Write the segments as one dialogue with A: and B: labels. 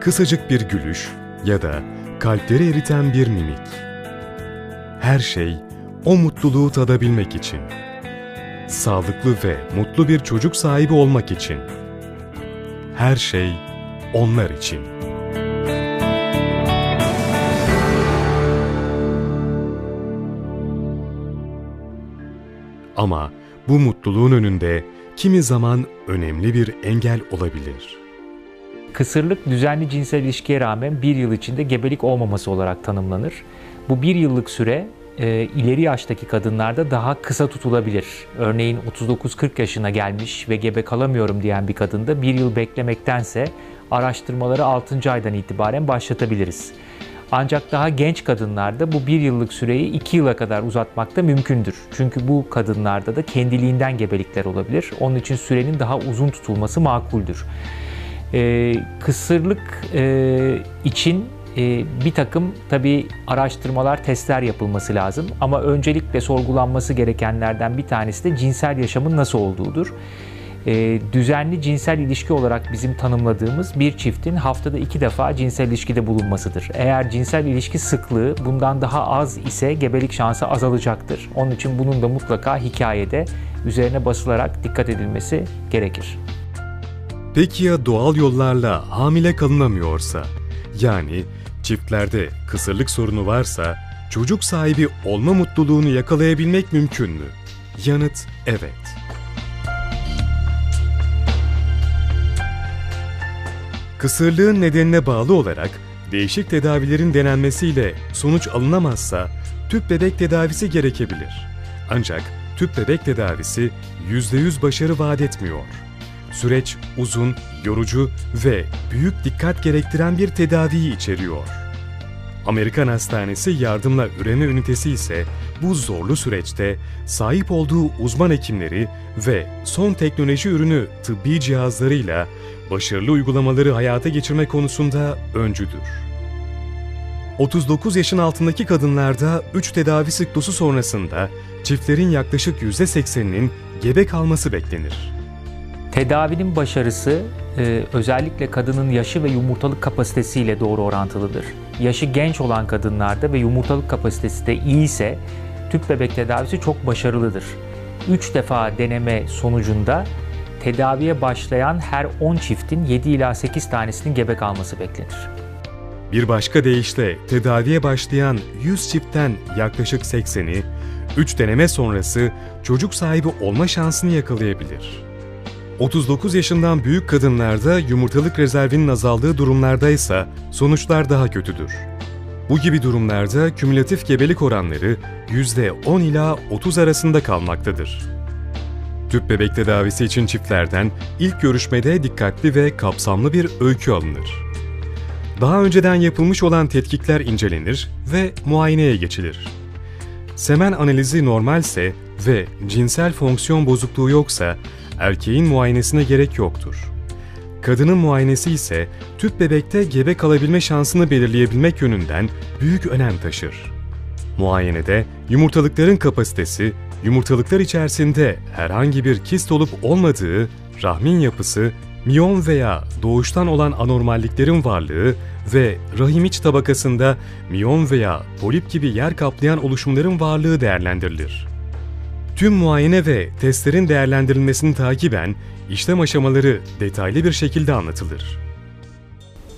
A: kısacık bir gülüş ya da kalpleri eriten bir mimik. Her şey o mutluluğu tadabilmek için. Sağlıklı ve mutlu bir çocuk sahibi olmak için. Her şey onlar için. Ama bu mutluluğun önünde kimi zaman önemli bir engel olabilir.
B: Kısırlık düzenli cinsel ilişkiye rağmen bir yıl içinde gebelik olmaması olarak tanımlanır. Bu bir yıllık süre e, ileri yaştaki kadınlarda daha kısa tutulabilir. Örneğin 39-40 yaşına gelmiş ve gebe kalamıyorum diyen bir kadında bir yıl beklemektense araştırmaları 6. aydan itibaren başlatabiliriz. Ancak daha genç kadınlarda bu bir yıllık süreyi iki yıla kadar uzatmak da mümkündür. Çünkü bu kadınlarda da kendiliğinden gebelikler olabilir. Onun için sürenin daha uzun tutulması makuldür. Ee, kısırlık e, için e, bir takım tabi araştırmalar, testler yapılması lazım. Ama öncelikle sorgulanması gerekenlerden bir tanesi de cinsel yaşamın nasıl olduğudur. E, düzenli cinsel ilişki olarak bizim tanımladığımız bir çiftin haftada iki defa cinsel ilişkide bulunmasıdır. Eğer cinsel ilişki sıklığı bundan daha az ise gebelik şansı azalacaktır. Onun için bunun da mutlaka hikayede üzerine basılarak dikkat edilmesi gerekir.
A: Peki ya doğal yollarla hamile kalınamıyorsa? Yani çiftlerde kısırlık sorunu varsa çocuk sahibi olma mutluluğunu yakalayabilmek mümkün mü? Yanıt evet. Kısırlığın nedenine bağlı olarak değişik tedavilerin denenmesiyle sonuç alınamazsa tüp bebek tedavisi gerekebilir. Ancak tüp bebek tedavisi %100 başarı vaat etmiyor. Süreç uzun, yorucu ve büyük dikkat gerektiren bir tedaviyi içeriyor. Amerikan Hastanesi Yardımla Üreme Ünitesi ise bu zorlu süreçte sahip olduğu uzman hekimleri ve son teknoloji ürünü tıbbi cihazlarıyla başarılı uygulamaları hayata geçirme konusunda öncüdür. 39 yaşın altındaki kadınlarda 3 tedavi siklusu sonrasında çiftlerin yaklaşık %80'inin gebe kalması beklenir.
B: Tedavinin başarısı e, özellikle kadının yaşı ve yumurtalık kapasitesiyle doğru orantılıdır. Yaşı genç olan kadınlarda ve yumurtalık kapasitesi de iyi ise tüp bebek tedavisi çok başarılıdır. 3 defa deneme sonucunda tedaviye başlayan her 10 çiftin 7 ila 8 tanesinin gebe kalması beklenir.
A: Bir başka deyişle tedaviye başlayan 100 çiftten yaklaşık 80'i 3 deneme sonrası çocuk sahibi olma şansını yakalayabilir. 39 yaşından büyük kadınlarda yumurtalık rezervinin azaldığı durumlarda ise sonuçlar daha kötüdür. Bu gibi durumlarda kümülatif gebelik oranları %10 ila 30 arasında kalmaktadır. Tüp bebek tedavisi için çiftlerden ilk görüşmede dikkatli ve kapsamlı bir öykü alınır. Daha önceden yapılmış olan tetkikler incelenir ve muayeneye geçilir. Semen analizi normalse ve cinsel fonksiyon bozukluğu yoksa erkeğin muayenesine gerek yoktur. Kadının muayenesi ise tüp bebekte gebe kalabilme şansını belirleyebilmek yönünden büyük önem taşır. Muayenede yumurtalıkların kapasitesi, yumurtalıklar içerisinde herhangi bir kist olup olmadığı, rahmin yapısı, miyom veya doğuştan olan anormalliklerin varlığı ve rahim iç tabakasında miyom veya polip gibi yer kaplayan oluşumların varlığı değerlendirilir. Tüm muayene ve testlerin değerlendirilmesini takiben işlem aşamaları detaylı bir şekilde anlatılır.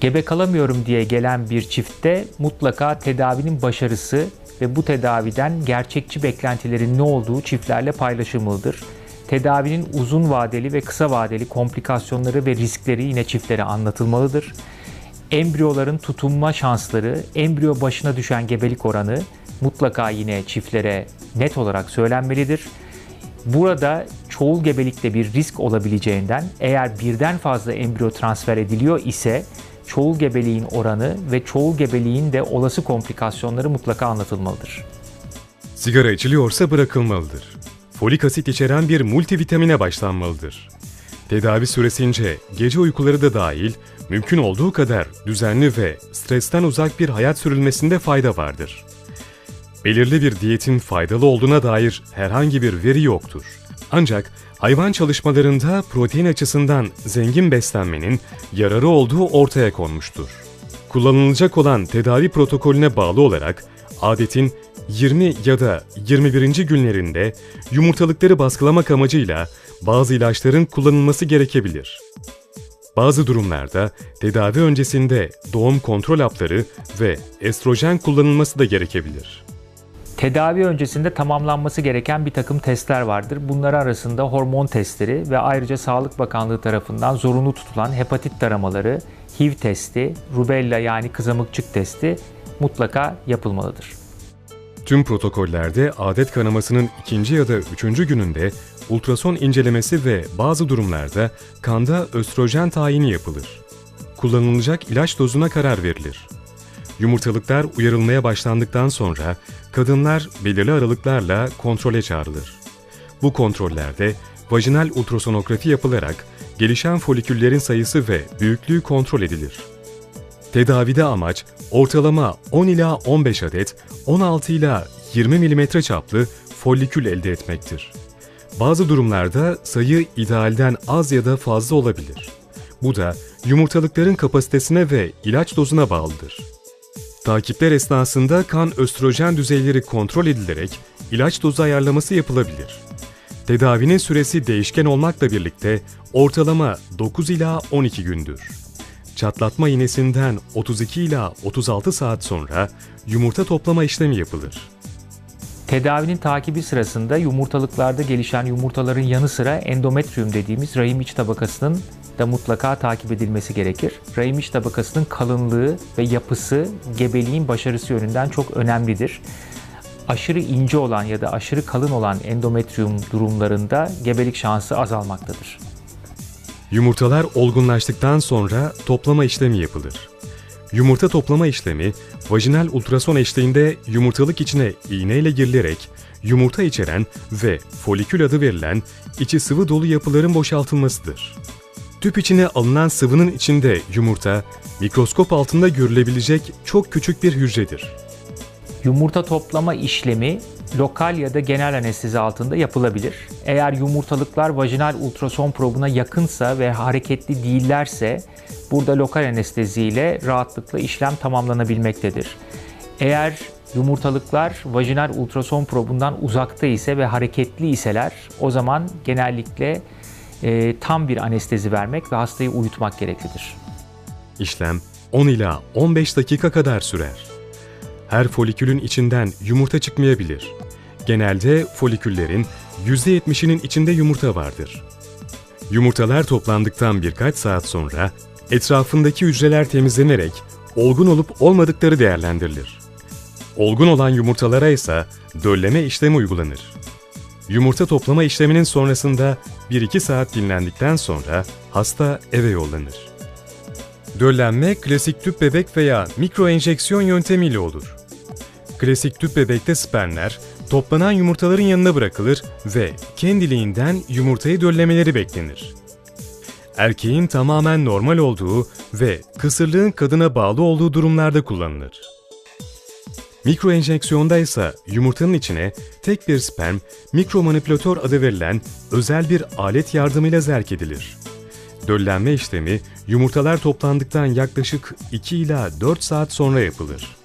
B: Gebe kalamıyorum diye gelen bir çiftte mutlaka tedavinin başarısı ve bu tedaviden gerçekçi beklentilerin ne olduğu çiftlerle paylaşılmalıdır. Tedavinin uzun vadeli ve kısa vadeli komplikasyonları ve riskleri yine çiftlere anlatılmalıdır. Embriyoların tutunma şansları, embriyo başına düşen gebelik oranı mutlaka yine çiftlere net olarak söylenmelidir. Burada çoğul gebelikte bir risk olabileceğinden eğer birden fazla embriyo transfer ediliyor ise çoğul gebeliğin oranı ve çoğul gebeliğin de olası komplikasyonları mutlaka anlatılmalıdır.
A: Sigara içiliyorsa bırakılmalıdır. Folik asit içeren bir multivitamine başlanmalıdır. Tedavi süresince gece uykuları da dahil mümkün olduğu kadar düzenli ve stresten uzak bir hayat sürülmesinde fayda vardır. Belirli bir diyetin faydalı olduğuna dair herhangi bir veri yoktur. Ancak Hayvan çalışmalarında protein açısından zengin beslenmenin yararı olduğu ortaya konmuştur. Kullanılacak olan tedavi protokolüne bağlı olarak adetin 20 ya da 21. günlerinde yumurtalıkları baskılamak amacıyla bazı ilaçların kullanılması gerekebilir. Bazı durumlarda tedavi öncesinde doğum kontrol hapları ve estrojen kullanılması da gerekebilir.
B: Tedavi öncesinde tamamlanması gereken bir takım testler vardır. Bunlar arasında hormon testleri ve ayrıca Sağlık Bakanlığı tarafından zorunlu tutulan hepatit taramaları, HIV testi, rubella yani kızamıkçık testi mutlaka yapılmalıdır.
A: Tüm protokollerde adet kanamasının ikinci ya da üçüncü gününde ultrason incelemesi ve bazı durumlarda kanda östrojen tayini yapılır. Kullanılacak ilaç dozuna karar verilir. Yumurtalıklar uyarılmaya başlandıktan sonra kadınlar belirli aralıklarla kontrole çağrılır. Bu kontrollerde vajinal ultrasonografi yapılarak gelişen foliküllerin sayısı ve büyüklüğü kontrol edilir. Tedavide amaç ortalama 10 ila 15 adet 16 ila 20 mm çaplı folikül elde etmektir. Bazı durumlarda sayı idealden az ya da fazla olabilir. Bu da yumurtalıkların kapasitesine ve ilaç dozuna bağlıdır. Takipler esnasında kan östrojen düzeyleri kontrol edilerek ilaç dozu ayarlaması yapılabilir. Tedavinin süresi değişken olmakla birlikte ortalama 9 ila 12 gündür. Çatlatma iğnesinden 32 ila 36 saat sonra yumurta toplama işlemi yapılır.
B: Tedavinin takibi sırasında yumurtalıklarda gelişen yumurtaların yanı sıra endometrium dediğimiz rahim iç tabakasının da mutlaka takip edilmesi gerekir. Rahim iç tabakasının kalınlığı ve yapısı gebeliğin başarısı yönünden çok önemlidir. Aşırı ince olan ya da aşırı kalın olan endometrium durumlarında gebelik şansı azalmaktadır.
A: Yumurtalar olgunlaştıktan sonra toplama işlemi yapılır. Yumurta toplama işlemi, vajinal ultrason eşliğinde yumurtalık içine iğneyle girilerek yumurta içeren ve folikül adı verilen içi sıvı dolu yapıların boşaltılmasıdır. Tüp içine alınan sıvının içinde yumurta, mikroskop altında görülebilecek çok küçük bir hücredir.
B: Yumurta toplama işlemi lokal ya da genel anestezi altında yapılabilir. Eğer yumurtalıklar vajinal ultrason probuna yakınsa ve hareketli değillerse burada lokal anestezi ile rahatlıkla işlem tamamlanabilmektedir. Eğer yumurtalıklar vajinal ultrason probundan uzakta ise ve hareketli iseler o zaman genellikle e, tam bir anestezi vermek ve hastayı uyutmak gereklidir.
A: İşlem 10 ila 15 dakika kadar sürer. Her folikülün içinden yumurta çıkmayabilir. Genelde foliküllerin %70'inin içinde yumurta vardır. Yumurtalar toplandıktan birkaç saat sonra etrafındaki hücreler temizlenerek olgun olup olmadıkları değerlendirilir. Olgun olan yumurtalara ise dölleme işlemi uygulanır. Yumurta toplama işleminin sonrasında 1-2 saat dinlendikten sonra hasta eve yollanır. Döllenme klasik tüp bebek veya mikro enjeksiyon yöntemiyle olur. Klasik tüp bebekte spermler toplanan yumurtaların yanına bırakılır ve kendiliğinden yumurtayı döllemeleri beklenir. Erkeğin tamamen normal olduğu ve kısırlığın kadına bağlı olduğu durumlarda kullanılır. Mikro enjeksiyonda ise yumurtanın içine tek bir sperm, mikromanipülatör adı verilen özel bir alet yardımıyla zerk edilir. Döllenme işlemi yumurtalar toplandıktan yaklaşık 2 ila 4 saat sonra yapılır.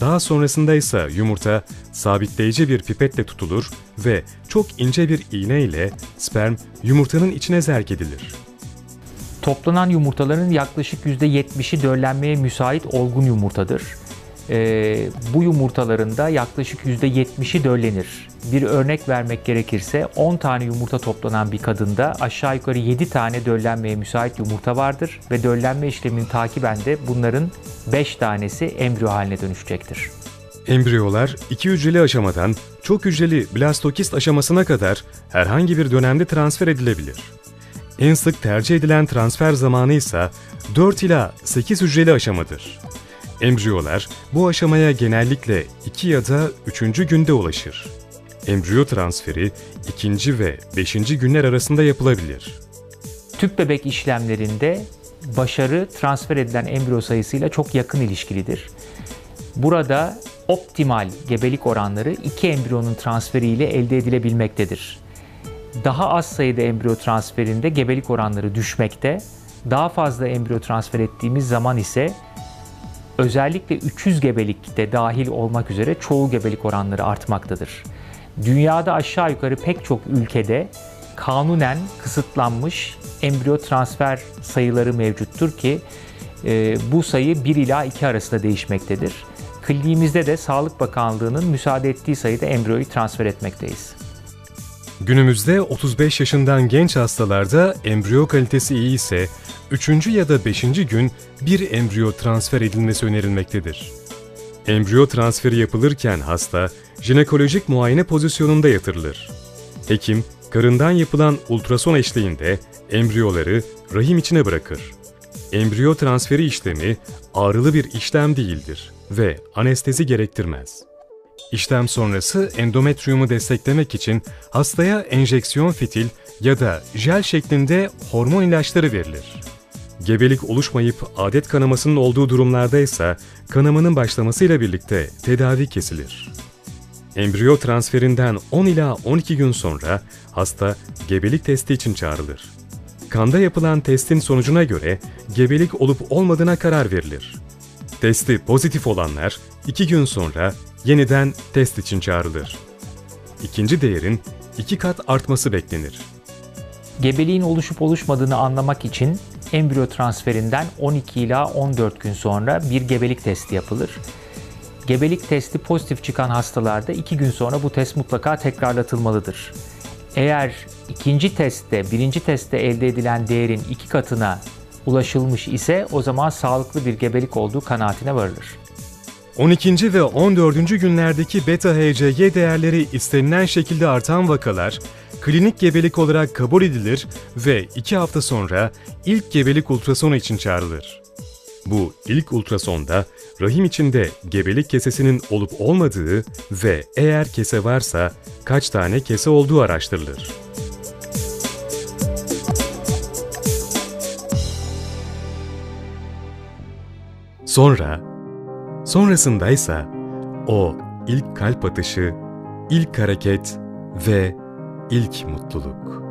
A: Daha sonrasında ise yumurta sabitleyici bir pipetle tutulur ve çok ince bir iğne ile sperm yumurtanın içine zerk edilir.
B: Toplanan yumurtaların yaklaşık %70'i döllenmeye müsait olgun yumurtadır. Ee, bu yumurtaların da yaklaşık %70'i döllenir. Bir örnek vermek gerekirse 10 tane yumurta toplanan bir kadında aşağı yukarı 7 tane döllenmeye müsait yumurta vardır ve döllenme işlemini takiben de bunların 5 tanesi embriyo haline dönüşecektir.
A: Embriyolar iki hücreli aşamadan çok hücreli blastokist aşamasına kadar herhangi bir dönemde transfer edilebilir. En sık tercih edilen transfer zamanı ise 4 ila 8 hücreli aşamadır. Embriyolar bu aşamaya genellikle 2 ya da 3. günde ulaşır. Embriyo transferi 2. ve 5. günler arasında yapılabilir.
B: Tüp bebek işlemlerinde başarı transfer edilen embriyo sayısıyla çok yakın ilişkilidir. Burada optimal gebelik oranları iki embriyonun transferiyle elde edilebilmektedir. daha az sayıda embriyo transferinde gebelik oranları düşmekte. Daha fazla embriyo transfer ettiğimiz zaman ise özellikle 300 gebelikte dahil olmak üzere çoğu gebelik oranları artmaktadır. Dünyada aşağı yukarı pek çok ülkede kanunen kısıtlanmış embriyo transfer sayıları mevcuttur ki e, bu sayı 1 ila 2 arasında değişmektedir. Kliniğimizde de Sağlık Bakanlığı'nın müsaade ettiği sayıda embriyoyu transfer etmekteyiz.
A: Günümüzde 35 yaşından genç hastalarda embriyo kalitesi iyi ise 3. ya da 5. gün bir embriyo transfer edilmesi önerilmektedir. Embriyo transferi yapılırken hasta jinekolojik muayene pozisyonunda yatırılır. Hekim, karından yapılan ultrason eşliğinde embriyoları rahim içine bırakır. Embriyo transferi işlemi ağrılı bir işlem değildir ve anestezi gerektirmez. İşlem sonrası endometriyumu desteklemek için hastaya enjeksiyon fitil ya da jel şeklinde hormon ilaçları verilir. Gebelik oluşmayıp adet kanamasının olduğu durumlarda ise kanamanın başlamasıyla birlikte tedavi kesilir. Embriyo transferinden 10 ila 12 gün sonra hasta gebelik testi için çağrılır. Kanda yapılan testin sonucuna göre gebelik olup olmadığına karar verilir. Testi pozitif olanlar 2 gün sonra yeniden test için çağrılır. İkinci değerin 2 kat artması beklenir.
B: Gebeliğin oluşup oluşmadığını anlamak için embriyo transferinden 12 ila 14 gün sonra bir gebelik testi yapılır. Gebelik testi pozitif çıkan hastalarda 2 gün sonra bu test mutlaka tekrarlatılmalıdır. Eğer ikinci testte, birinci testte elde edilen değerin iki katına ulaşılmış ise o zaman sağlıklı bir gebelik olduğu kanaatine varılır.
A: 12. ve 14. günlerdeki beta-HCG değerleri istenilen şekilde artan vakalar, klinik gebelik olarak kabul edilir ve 2 hafta sonra ilk gebelik ultrasonu için çağrılır. Bu ilk ultrasonda rahim içinde gebelik kesesinin olup olmadığı ve eğer kese varsa kaç tane kese olduğu araştırılır. Sonra, sonrasındaysa o ilk kalp atışı, ilk hareket ve ilk mutluluk.